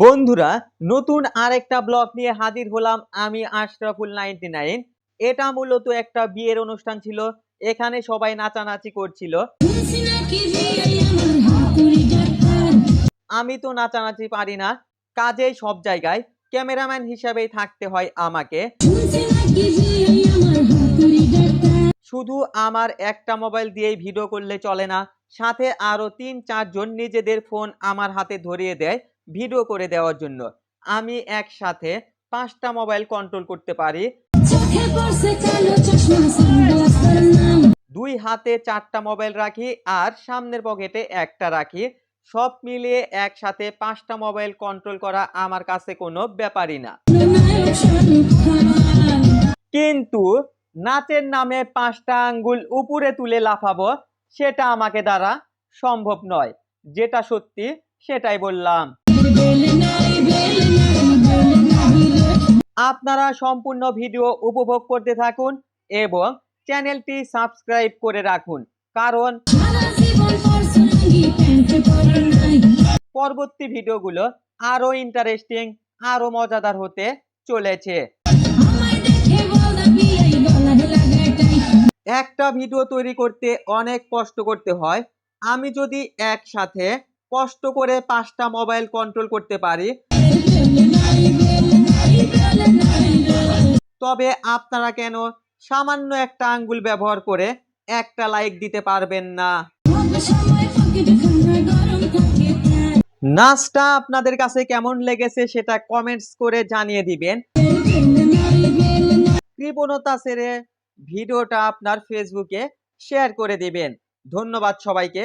বন্ধুরা, নতুন আরেকটা ব্লগ নিয়ে হাজির হলাম আমি আশরাফুল নাইনটি নাইন। এটা মূলত একটা বিয়ের অনুষ্ঠান ছিল, এখানে সবাই নাচানাচি করছিল। আমি তো নাচানাচি পারি না কাজেই সব জায়গায় ক্যামেরাম্যান হিসাবেই থাকতে হয় আমাকে। শুধু আমার একটা মোবাইল দিয়েই ভিডিও করলে চলে না, সাথে আরও তিন চারজন নিজেদের ফোন আমার হাতে ধরিয়ে দেয়। ভিডিও করে দেওয়ার জন্য। আমি একসাথে পাঁচটা মোবাইল কন্ট্রোল করতে পারি। দুই হাতে চারটা মোবাইল রাখি আর সামনের পকেটে একটা রাখি। সব মিলিয়ে একসাথে পাঁচটা মোবাইল কন্ট্রোল করা আমার কাছে কোনো ব্যাপারই না। কিন্তু নাচের নামে পাঁচটা আঙ্গুল উপরে তুলে লাফাবো সেটা আমাকে দ্বারা সম্ভব নয়। যেটা সত্যি সেটাই বললাম। আপনারা সম্পূর্ণ ভিডিও উপভোগ করতে থাকুন এবং চ্যানেলটি সাবস্ক্রাইব করে রাখুন। কারণ পরবর্তী ভিডিওগুলো আরও ইন্টারেস্টিং আরও মজাদার হতে চলেছে। একটা ভিডিও তৈরি করতে অনেক কষ্ট করতে হয়। আমি যদি একসাথে কষ্ট করে পাঁচটা মোবাইল কন্ট্রোল করতে পারি তবে আপনারা কেন সামান্য একটা আঙ্গুল ব্যবহার করে একটা লাইক দিতে পারবেন না? নাচটা আপনাদের কাছে কেমন লেগেছে সেটা কমেন্টস করে জানিয়ে দিবেন। কৃপণতা সেরে ভিডিওটা আপনার ফেসবুকে শেয়ার করে দিবেন। ধন্যবাদ সবাইকে।